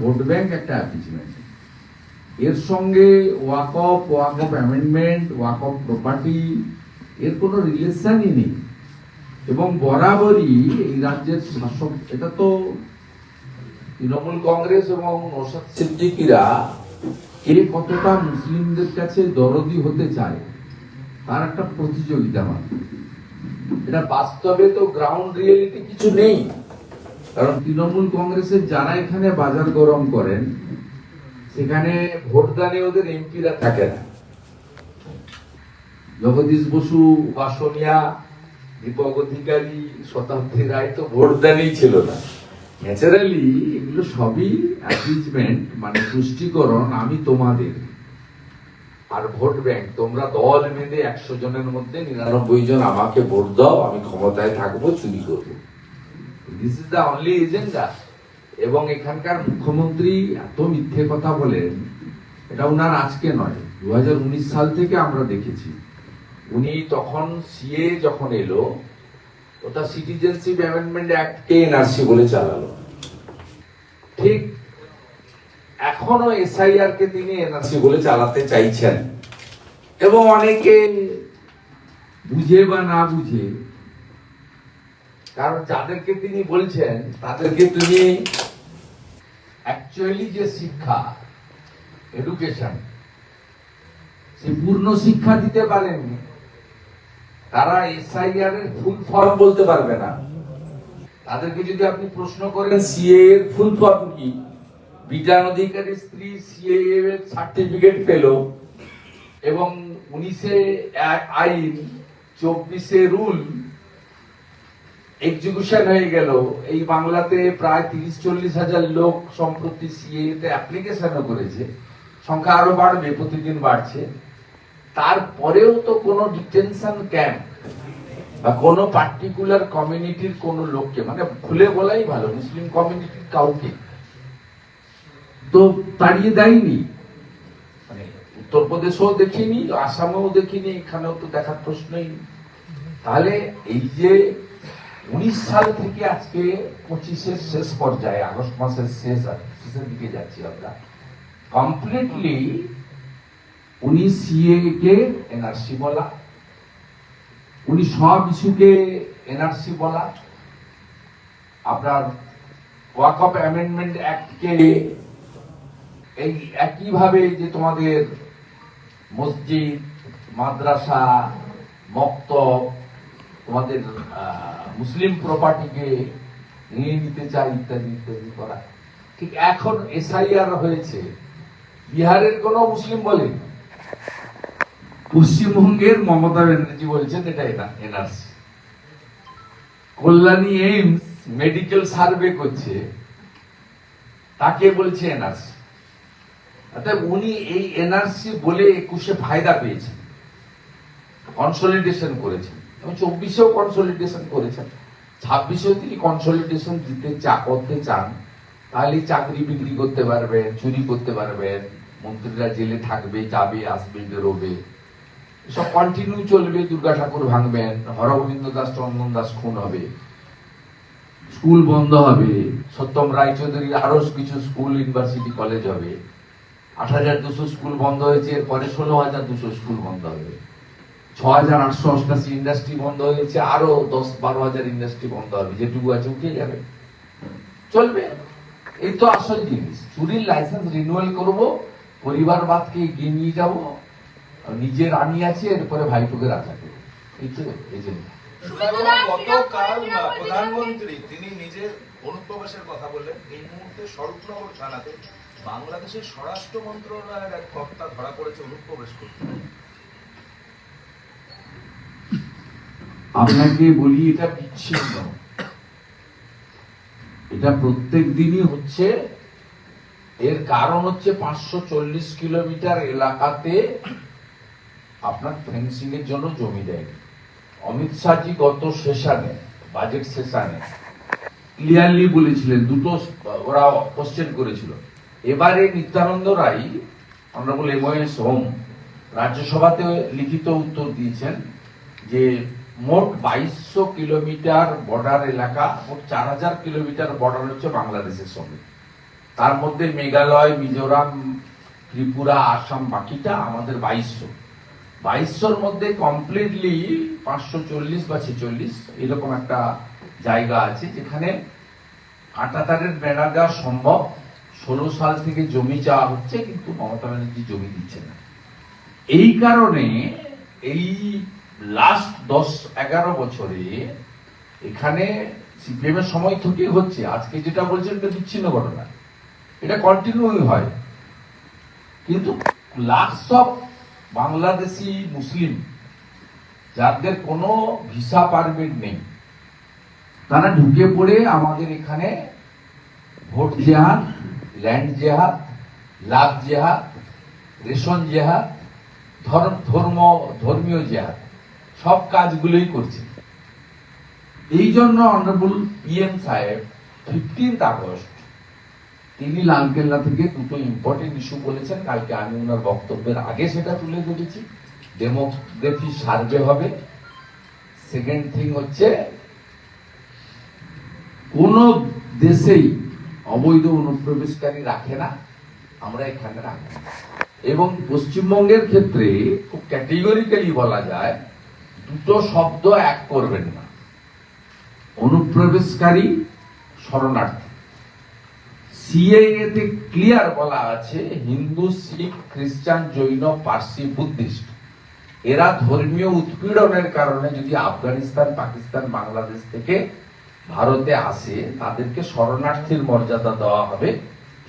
Vote bank একটা অ্যাপিচমেন্ট এর সঙ্গে walk of walk of amendment walk of property এর কোনো রিলেশনই নেই। এবং বরাবরই এই রাজ্যের শাসক, এটা তো তৃণমূল কংগ্রেস এবং নৌসাদ সিদ্দিকিরা কে কতটা মুসলিমদের কাছে দরদি হতে চায়, তার একটা প্রতিযোগিতা মাত্র। এটা বাস্তবে তো গ্রাউন্ড রিয়েলিটি কিছু নেই। কারণ তৃণমূল কংগ্রেসের যারা এখানে বাজার গরম করেন, সেখানে ভোটদানে ওদের এমপিরা থাকে না। জগদীশ বসু, বাসনিয়া, দীপক অধিকারী, শতাব্দী রায় তো ভোটদানেই ছিল না। ন্যাচারালি এগুলো সবই অ্যাপিচমেন্ট মানে তুষ্টিকরণ, আমি তোমাদের। আর ভোট ব্যাংক, তোমরা দল বেঁধে একশো জনের মধ্যে নিরানব্বই জন আমাকে ভোট দাও, আমি ক্ষমতায় থাকব, চুরি করব। This is the only agenda এবং এখানকার মুখ্যমন্ত্রী এত মিথ্যে কথা বলেন, এটা উনার আজকে নয় দু সাল থেকে আমরা দেখেছি। উনি তখন সিএ যখন এলো, ওটা সিটিজেনশিপ অ্যামেন্ডমেন্ট অ্যাক্ট কে এনআরসি বলে চালালো। ঠিক এখনও এসআইআর কে তিনি এনআরসি বলে চালাতে চাইছেন। এবং অনেকে বুঝে বা না বুঝে কারণ যাদেরকে তিনি বলছেন, তাদেরকে তিনি অ্যাকচুয়ালি যে শিক্ষা এডুকেশন সে পূর্ণ শিক্ষা দিতে পারেননি, তারা এসআইআর এর ফুল ফর্ম বলতে পারবে না। তাদেরকে যদি আপনি প্রশ্ন করেন সিএ এর ফুল ফর্ম কি? বিটান অধিকারী স্ত্রী সিএ এর সার্টিফিকেট পেল, এবং উনিশে আইন, চব্বিশে রুল এক্সিকিউশন হয়ে গেল। এই বাংলাতে প্রায় তিরিশ, চল্লিশ হাজার লোক সম্প্রতি সিএ তে অ্যাপ্লিকেশনও করেছে। সংখ্যা আরও বাড়বে, প্রতিদিন বাড়ছে। তারপরেও তো কোনো ডিটেনশন ক্যাম্প বা কোনো পার্টিকুলার কমিউনিটির কোন লোককে মানে খুলে বলাই ভালো, মুসলিম কমিউনিটির কাউকে, তো তাড়িয়ে দেয়নি। মানে উত্তরপ্রদেশেও দেখিনি, আসামেও দেখিনি, এখানেও তো দেখার প্রশ্নই তাহলে এই যে উনিশ সাল থেকে আজকে পঁচিশের শেষ পর্যায়ে, আগস্ট মাসের শেষ, শেষের দিকে যাচ্ছি আমরা। কমপ্লিটলি উনি সিএ কে এনআরসি বলা উনি সব ইস্যুকে এনআরসি বলা, আপনার ওয়াক অফ অ্যামেন্ডমেন্ট অ্যাক্টকে এই একইভাবে যে তোমাদের মসজিদ, মাদ্রাসা, মক্তব তোমাদের মুসলিম প্রপার্টিকে নিয়ে নিতে চাই, ইত্যাদি ইত্যাদি করা। ঠিক এখন এসআইআর হয়েছে। বিহারের কোন মুসলিম বলেন পশ্চিমবঙ্গের মমতা ব্যানার্জি বলছেন, এটা এটা NRC. Kalyani AIIMS medical survey করছে। তাকে বলছে এনআরসি। অর্থাৎ উনি এই এনআরসি বলে একুশে ফায়দা পেয়েছেন। কনসলিডেশন করেছেন। চব্বিশেও কনসলিডেশন করেছেন। ছাব্বিশেও তিনি কনসলিডেশন দিতে চা, করতে চান। তাহলে চাকরি বিক্রি করতে পারবেন, চুরি করতে পারবেন, মন্ত্রীরা জেলে থাকবে, যাবে, আসবে, বেরোবে। সব কন্টিনিউ চলবে, দুর্গা ঠাকুর ভাঙবেন হরগোবিন্দ দাস, চন্দন দাস খুন হবে। স্কুল বন্ধ হবে, সত্যম রায়চৌধুরীর আরও কিছু স্কুল ইউনিভার্সিটি কলেজ হবে। আট হাজার দুশো স্কুল বন্ধ হয়েছে, এরপরে ষোলো হাজার দুশো স্কুল বন্ধ হবে। ছ হাজার আটশো অষ্টাশি ইন্ডাস্ট্রি বন্ধ হয়েছে আরও দশ বারো হাজার ইন্ডাস্ট্রি বন্ধ হবে যেটুকু আছে উঠে যাবে। চলবে। এই তো আসল জিনিস। চুরির লাইসেন্স রিনিউয়াল করব পরিবারবাদকে এগিয়ে নিয়ে যাব নিজের আমি আছে এরপরে ভাইপোকে রাজা করব। এই তো এজেন্ডা গতকাল প্রধানমন্ত্রী তিনি নিজের অনুপ্রবেশের কথা বললেন। এই মুহূর্তে স্বরূপনগর থানাতে বাংলাদেশের স্বরাষ্ট্র মন্ত্রণালয়ের এক কর্তা ধরা পড়েছে অনুপ্রবেশ করতে। আপনাকে বলি, এটা বিচ্ছিন্ন। এটা প্রত্যেক দিনই হচ্ছে, এর কারণ হচ্ছে পাঁচশো চল্লিশ কিলোমিটার এলাকাতে আপনার ফেন্সিং এর জন্য জমি দেয় অমিত শাহজি গত সেশনে বাজেট সেশনে ক্লিয়ারলি বলেছিলেন, দুটো ওরা কোশ্চেন করেছিল। এবারে Nityananda Rai honourable M S home, রাজ্যসভাতে লিখিত উত্তর দিয়েছেন যে মোট বাইশশো কিলোমিটার বর্ডার এলাকা, মোট চার হাজার কিলোমিটার বর্ডার হচ্ছে বাংলাদেশের সঙ্গে। তার মধ্যে মেঘালয়, মিজোরাম, ত্রিপুরা, আসাম, বাকিটা আমাদের বাইশশো। বাইশশোর মধ্যে কমপ্লিটলি পাঁচশো চল্লিশ বা ছেচল্লিশ এরকম একটা জায়গা আছে, যেখানে কাঁটাতারের ব্যানার দেওয়া সম্ভব। ষোলো সাল থেকে জমি চাওয়া হচ্ছে, কিন্তু মমতা ব্যানার্জি জমি দিচ্ছে না। এই কারণে এই লাস্ট দশ, এগারো বছরে এখানে সিপিএম এর সময় থেকেই হচ্ছে। আজকে যেটা বলছেন এটা বিচ্ছিন্ন ঘটনা। এটা কন্টিনিউ হয়। কিন্তু লাখস অফ বাংলাদেশি মুসলিম, যাদের কোনো ভিসা পারমিট নেই, তারা ঢুকে পড়ে আমাদের এখানে ভোট জেহাদ ল্যান্ড জেহাদ, লাভ জেহাদ, রেশন জেহাদ, ধর্ম, ধর্মীয় জেহাদ। সব কাজগুলোই করছে। এই জন্য অনারেবল পিএম সাহেব ফিফটিন্থ আগস্ট তিনি লালকেল্লা থেকে দুটো ইম্পর্টেন্ট ইস্যু বলেছেন। কালকে আমি ওনার বক্তব্যের আগে সেটা তুলে ধরেছি। ডেমোগ্রাফি সার্ভে হবে। সেকেন্ড থিং হচ্ছে, কোন দেশেই অবৈধ অনুপ্রবেশকারী রাখে না। আমরা এখানে রাখি এবং পশ্চিমবঙ্গের ক্ষেত্রে খুব ক্যাটেগরিক্যালি বলা যায় দুটো শব্দ এক করবেন না। অনুপ্রবেশকারী শরণার্থী। সিএএ তে ক্লিয়ার বলা আছে, হিন্দু, শিখ, খ্রিস্টান, জৈন, পার্সি, বুদ্ধিস্ট। এরা ধর্মীয় উৎপীড়নের কারণে যদি আফগানিস্তান, পাকিস্তান, বাংলাদেশ থেকে ভারতে আসে, তাদেরকে শরণার্থীর মর্যাদা দেওয়া হবে,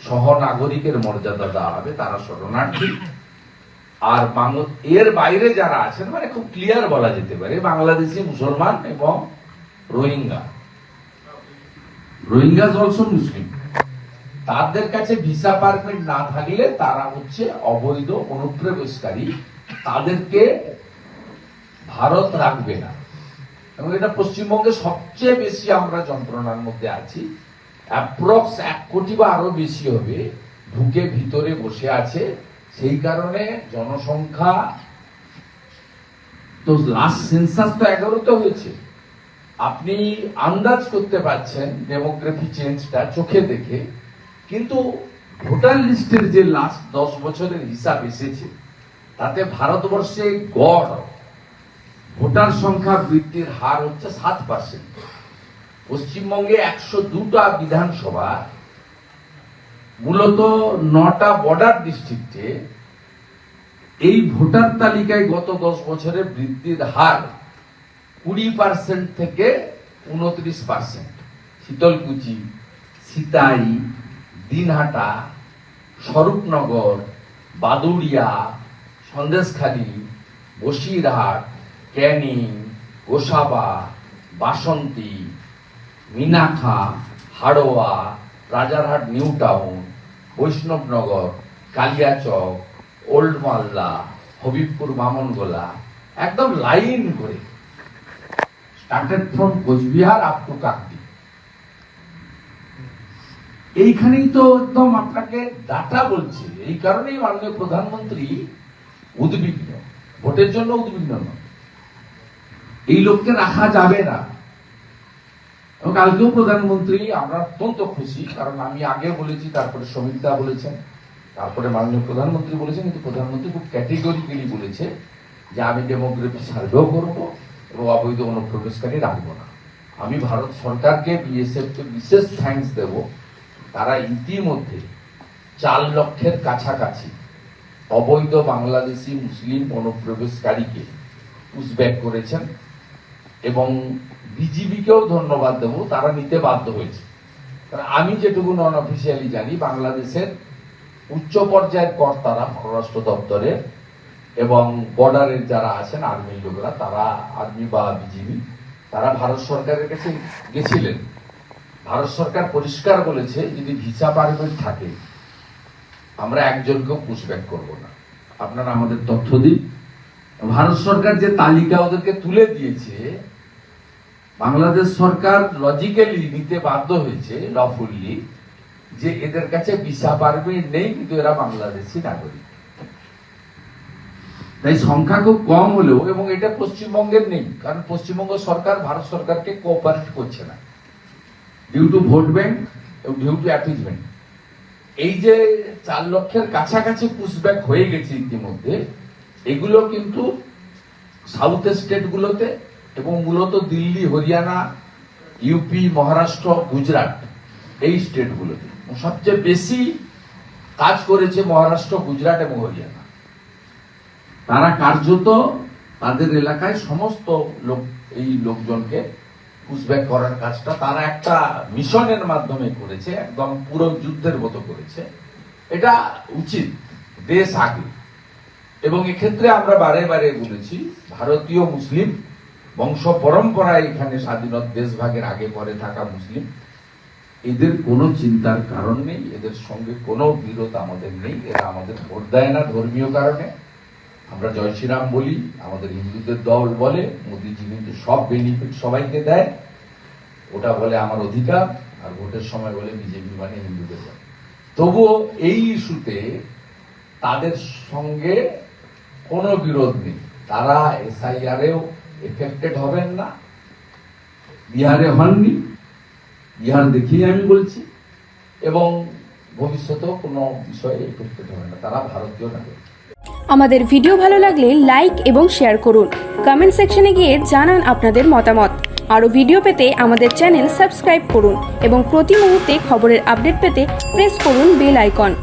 সহনাগরিকের মর্যাদা দেওয়া হবে, তারা শরণার্থী। আর এর বাইরে যারা আছেন মানে খুব ক্লিয়ার বলা যেতে পারে, বাংলাদেশি মুসলমান এবং রোহিঙ্গা। রোহিঙ্গা অলসো মুসলিম তাদের কাছে ভিসা পারমিট না থাকলে তারা হচ্ছে অবৈধ, অনুপ্রবেশকারী। তাদেরকে ভারত রাখবে না। এবং এটা পশ্চিমবঙ্গে সবচেয়ে বেশি আমরা যন্ত্রণার মধ্যে আছি। অ্যাপ্রক্স এক কোটি বা আরও বেশি হবে, ঢুকে ভিতরে বসে আছে। সেই কারণে জনসংখ্যা তো লাস্ট সেন্সাস তো এগারোতে হয়েছে। আপনি আন্দাজ করতে পারছেন ডেমোগ্রাফি চেঞ্জটা চোখে দেখে, কিন্তু ভোটার লিস্টের যে লাস্ট দশ বছরের হিসাব এসেছে, তাতে ভারতবর্ষে গড়, ভোটার সংখ্যা বৃদ্ধির হার হচ্ছে সাত পার্সেন্ট পশ্চিমবঙ্গে একশো দুটা বিধানসভা মূলত নটা বর্ডার ডিস্ট্রিক্টে এই ভোটার তালিকায় গত দশ বছরে বৃদ্ধির হার কুড়ি পার্সেন্ট থেকে উনত্রিশ percent. Sitalkuchi, Sitai, Dinhata, Swarupnagar, Baduria, Sandeshkhali, Basirhat, Canning, Gosaba, Basanti Minakhan Haroa, Rajarhat, New Town Baishnabnagar, Kaliachak, Old Malda, Habibpur, Bamangola, একদম লাইন করে। Started from Cooch Behar up to Kakdwip. এইখানেই তো একদম আপনাকে data বলছে। এই কারণেই মাননীয় প্রধানমন্ত্রী উদ্বিগ্ন। ভোটের জন্য উদ্বিগ্ন নয় এই লোককে রাখা যাবে না। এবং কালকেও প্রধানমন্ত্রী, আমরা অত্যন্ত খুশি, কারণ আমি আগে বলেছি, তারপরে শ্রমিকদা বলেছেন, তারপরে মাননীয় প্রধানমন্ত্রী বলেছেন, কিন্তু প্রধানমন্ত্রী খুব ক্যাটেগরিক্যালি বলেছে যে আমি ডেমোগ্রাফি সার্ভেও করব এবং অবৈধ অনুপ্রবেশকারী রাখব না। আমি ভারত সরকারকে বিএসএফ কে বিশেষ থ্যাঙ্কস দেব। তারা ইতিমধ্যে চার লক্ষের কাছাকাছি অবৈধ বাংলাদেশি, মুসলিম অনুপ্রবেশকারীকে পুশব্যাক করেছেন। এবং বিজিবিকেও ধন্যবাদ দেবো, তারা নিতে বাধ্য হয়েছে। কারণ আমি যেটুকু নন অফিসিয়ালি জানি, বাংলাদেশের উচ্চ পর্যায়ের কর্তারা পররাষ্ট্র দপ্তরের এবং বর্ডারের যারা আছেন আর্মির লোকরা, তারা আর্মি বা বিজিবি, তারা ভারত সরকারের কাছে গেছিলেন। ভারত সরকার পরিষ্কার বলেছে, যদি ভিসা পারমিট থাকে, আমরা একজনকেও পুশব্যাক করব না। আপনারা আমাদের তথ্য দিন। ভারত সরকার যে তালিকা ওদেরকে তুলে দিয়েছে বাংলাদেশ সরকার লজিক্যালি নিতে বাধ্য হয়েছে লফুল্লি যে এদের কাছে ভিসা পারমিট নেই, কিন্তু এরা বাংলাদেশি নাগরিক। তাই সংখ্যা খুব কম হলেও, এবং এটা পশ্চিমবঙ্গের নেই, কারণ পশ্চিমবঙ্গ সরকার ভারত সরকারকে কোঅপারেট করছে না। ডিউ টু ভোট ব্যাংক এবং ডিউ টু অ্যাপিজমেন্ট এই যে চার লক্ষের কাছাকাছি পুশব্যাক হয়ে গেছে ইতিমধ্যে, এগুলো কিন্তু সাউথ স্টেট গুলোতে এবং মূলত দিল্লি, হরিয়ানা ইউপি মহারাষ্ট্র, গুজরাট এই স্টেট গুলোতে সবচেয়ে বেশি কাজ করেছে মহারাষ্ট্র, গুজরাট এবং হরিয়ানা। তারা কার্যত তাদের এলাকায় সমস্ত লোক, এই লোকজনকে পুশব্যাক করার কাজটা তারা একটা মিশনের মাধ্যমে করেছে, একদম পুরো যুদ্ধের মতো করেছে। এটা উচিত, দেশ আগে। এবং এক্ষেত্রে আমরা বারে বারে বলেছি, ভারতীয় মুসলিম বংশ পরম্পরায় এখানে স্বাধীনত দেশভাগের আগে পরে থাকা মুসলিম। এদের কোনো চিন্তার কারণ নেই, এদের সঙ্গে কোনো বিরোধ আমাদের নেই, এরা আমাদের ভোট দেয় না ধর্মীয় কারণে। আমরা জয় শ্রীরাম বলি, আমাদের হিন্দুদের দল বলে, মোদিজি কিন্তু সব বেনিফিট সবাইকে দেয়। ওটা বলে আমার অধিকার, আর ভোটের সময় বলে বিজেপি মানে হিন্দুদের দল। তবুও এই ইস্যুতে তাদের সঙ্গে কোনো বিরোধ নেই। তারা এসআইআরেও এফেক্টেড হবেন না। বিহারে হননি। বিহার দেখিয়ে আমি বলছি। এবং ভবিষ্যতেও কোনো বিষয়ে এফেক্টেড হবে না। তারা ভারতীয় নাগরিক আমাদের ভিডিও ভালো লাগলে লাইক এবং শেয়ার করুন। কমেন্ট সেকশনে গিয়ে জানান আপনাদের মতামত। আরও ভিডিও পেতে আমাদের চ্যানেল সাবস্ক্রাইব করুন এবং প্রতি মুহূর্তে খবরের আপডেট পেতে প্রেস করুন বেল আইকন।